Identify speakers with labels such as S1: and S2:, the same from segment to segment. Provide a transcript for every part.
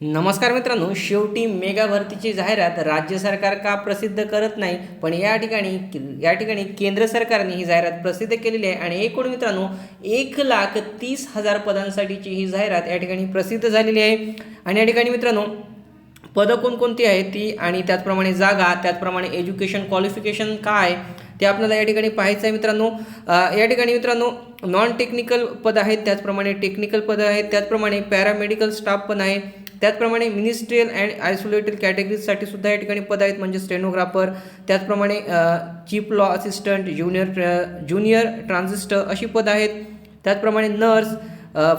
S1: नमस्कार मित्रांनो शेवटी मेगा भरतीची जाहिरात राज्य सरकार का प्रसिद्ध करत नाही? पण या ठिकाणी या ठिकाणी केंद्र सरकारने ही जाहिरात प्रसिद्ध केलेली आहे. आणि एकूण मित्रांनो एक लाख तीस हजार पदांसाठीची ही जाहिरात या ठिकाणी प्रसिद्ध झालेली आहे. आणि या ठिकाणी मित्रांनो पदं कोणकोणती आहेत ती? आणि त्याचप्रमाणे जागा त्याचप्रमाणे एज्युकेशन क्वालिफिकेशन काय? ते आपल्याला या ठिकाणी पाहायचं आहे मित्रांनो. या ठिकाणी मित्रांनो नॉन टेक्निकल पद आहेत त्याचप्रमाणे टेक्निकल पदं आहेत त्याचप्रमाणे पॅरामेडिकल स्टाफ पण आहे. त्याचप्रमाणे मिनिस्ट्रियल अँड आयसोलेटेड कॅटेगरीजसाठी सुद्धा या ठिकाणी पद आहेत म्हणजे स्टेनोग्राफर त्याचप्रमाणे chief law assistant junior junior transistor अशी पदं आहेत. त्याचप्रमाणे nurse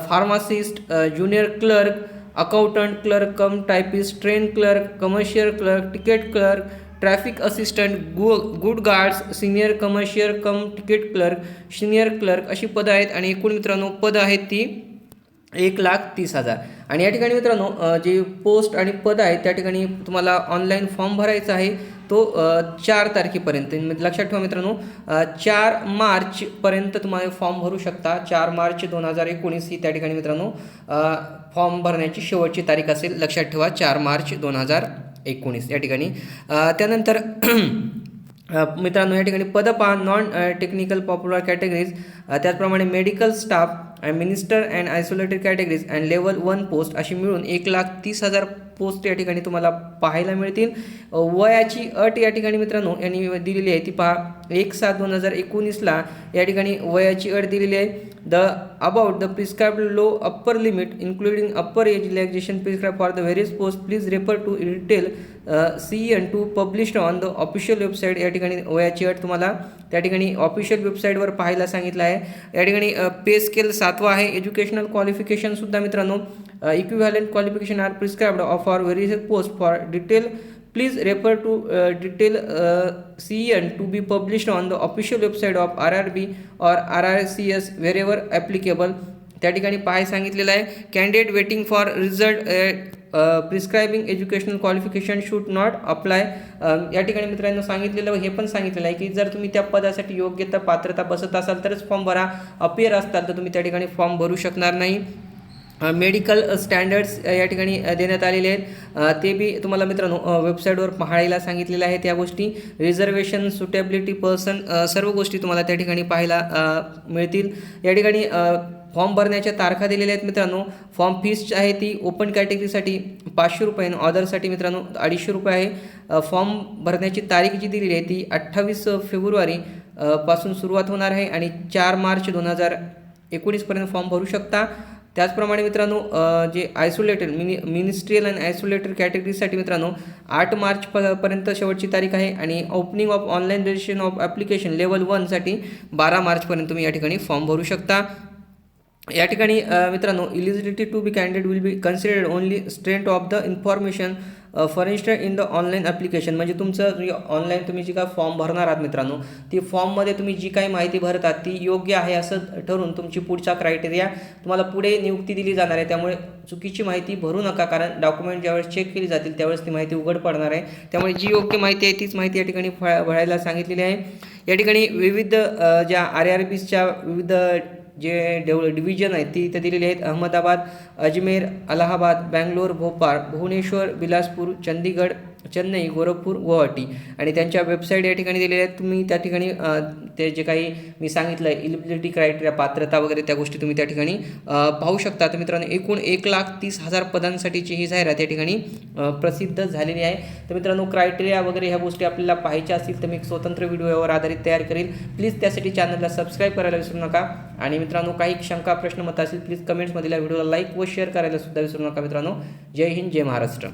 S1: pharmacist junior clerk accountant clerk cum typist train clerk commercial clerk ticket clerk traffic assistant गु good guards senior commercial cum ticket clerk senior clerk अशी पदं आहेत. आणि एकूण मित्रांनो पदं आहेत ती एक लाख तीस हजार. आणि या ठिकाणी मित्रांनो जे पोस्ट आणि पद आहेत त्या ठिकाणी तुम्हाला ऑनलाईन फॉर्म भरायचा आहे तो चार तारखेपर्यंत. म्हणजे लक्षात ठेवा मित्रांनो चार मार्चपर्यंत तुम्हाला फॉर्म भरू शकता. चार मार्च दोन हजार एकोणीस ही त्या ठिकाणी मित्रांनो फॉर्म भरण्याची शेवटची तारीख असेल. लक्षात ठेवा चार मार्च दोन हजार एकोणीस या ठिकाणी. त्यानंतर मित्रांनो या ठिकाणी पदपा नॉन टेक्निकल पॉप्युलर कॅटेगरीज त्याचप्रमाणे medical staff minister and isolated categories and level one post अशी मिळून एक लाख तीस हजार पोस्ट या ठिकाणी तुम्हाला पाहायला मिळतील. वयाची अट या ठिकाणी मित्रांनो यांनी दिलेली आहे. ती पहा एक सात दोन हजार एकोणीसला या ठिकाणी वयाची अट दिलेली आहे. The about the prescribe low upper limit including upper age relaxation prescribe for the various post please refer to detail C N to published on the official website या ठिकाणी वयाची अट तुम्हाला त्या ठिकाणी ऑफिशियल वेबसाईटवर पाहायला सांगितलं आहे. या ठिकाणी पे स्केल सातवा आहे. एज्युकेशनल क्वालिफिकेशनसुद्धा मित्रांनो equivalent qualification are prescribed of or various post for detail please refer to detail C N to be published on the official website of R R B or R R C S wherever applicable त्या ठिकाणी पाहाय सांगितलेलं आहे. Candidate waiting for result prescribing educational qualification should not apply या ठिकाणी मित्रांनो सांगितलेलं हे पण सांगितलेलं आहे की जर तुम्ही त्या पदासाठी योग्यता पात्रता बसत असाल तरच फॉर्म भरा. अपियर असताल तर तुम्ही त्या ठिकाणी फॉर्म भरू शकणार नाही. मेडिकल स्टँडर्ड्स या ठिकाणी देण्यात आलेले आहेत. ते बी तुम्हाला मित्रांनो वेबसाईटवर पाहायला सांगितलेलं आहेत त्या गोष्टी. रिझर्वेशन सुटेबिलिटी पर्सन सर्व गोष्टी तुम्हाला त्या ठिकाणी पाहायला मिळतील. या ठिकाणी फॉर्म भरण्याच्या तारखा दिलेल्या आहेत मित्रांनो. फॉर्म फीस आहे ती ओपन कॅटेगरीसाठी पाचशे रुपये आणि ऑदरसाठी मित्रांनो अडीचशे रुपये आहे. फॉर्म भरण्याची तारीख जी दिलेली आहे ती अठ्ठावीस फेब्रुवारी पासून सुरुवात होणार आहे आणि चार मार्च दोन हजार एकोणीसपर्यंत फॉर्म भरू शकता. त्याचप्रमाणे मित्रांनो जे आयसोलेटेड मिनि मिनिस्ट्रियल अँड आयसोलेटेड कॅटेगरीसाठी मित्रांनो आठ मार्च प पर्यंत शेवटची तारीख आहे आणि opening of online registration of application level वनसाठी बारा मार्चपर्यंत तुम्ही या ठिकाणी फॉर्म भरू शकता. या ठिकाणी मित्रांनो eligibility to be candidate will be considered only strength of the information for instant in the online application म्हणजे तुमचं ऑनलाईन तुम्ही जी काय फॉर्म भरणार आहात मित्रांनो ती फॉर्ममध्ये तुम्ही जी काही माहिती भरतात ती योग्य आहे असं ठरून तुमची पुढचा क्रायटेरिया तुम्हाला पुढे नियुक्ती दिली जाणार आहे. त्यामुळे चुकीची माहिती भरू नका कारण डॉक्युमेंट ज्यावेळेस चेक केली जातील त्यावेळेस ती माहिती उघड पडणार आहे. त्यामुळे जी योग्य माहिती आहे तीच माहिती या ठिकाणी फळ भरायला सांगितलेली आहे. या ठिकाणी विविध ज्या आर आर बीसच्या विविध जे डेव डिव्हिजन आहेत ती इथे दिलेली आहेत. अहमदाबाद अजमेर अलाहाबाद बँगलोर भोपाळ भुवनेश्वर बिलासपूर चंदीगड चेन्नई गोरखपूर गुवाहाटी. आणि त्यांच्या वेबसाईट या ठिकाणी दिलेल्या आहेत. तुम्ही त्या ठिकाणी ते जे काही मी सांगितलं आहे क्रायटेरिया पात्रता वगैरे त्या गोष्टी तुम्ही त्या ठिकाणी पाहू शकता. तर मित्रांनो एकूण एक लाख तीस हजार पदांसाठीची ही जाहिरात या ठिकाणी प्रसिद्ध झालेली आहे. तर मित्रांनो क्रायटेरिया वगैरे ह्या गोष्टी आपल्याला पाहायच्या असतील तर मी एक स्वतंत्र व्हिडिओ यावर आधारित तयार करेल. प्लीज त्यासाठी चॅनलला सबस्क्राईब करायला विसरू नका. आणि मित्रांनो काही शंका प्रश्न मत असेल प्लीज कमेंट्समधील या व्हिडिओला लाईक व शेअर करायला सुद्धा विसरू नका मित्रांनो. जय हिंद जय महाराष्ट्र.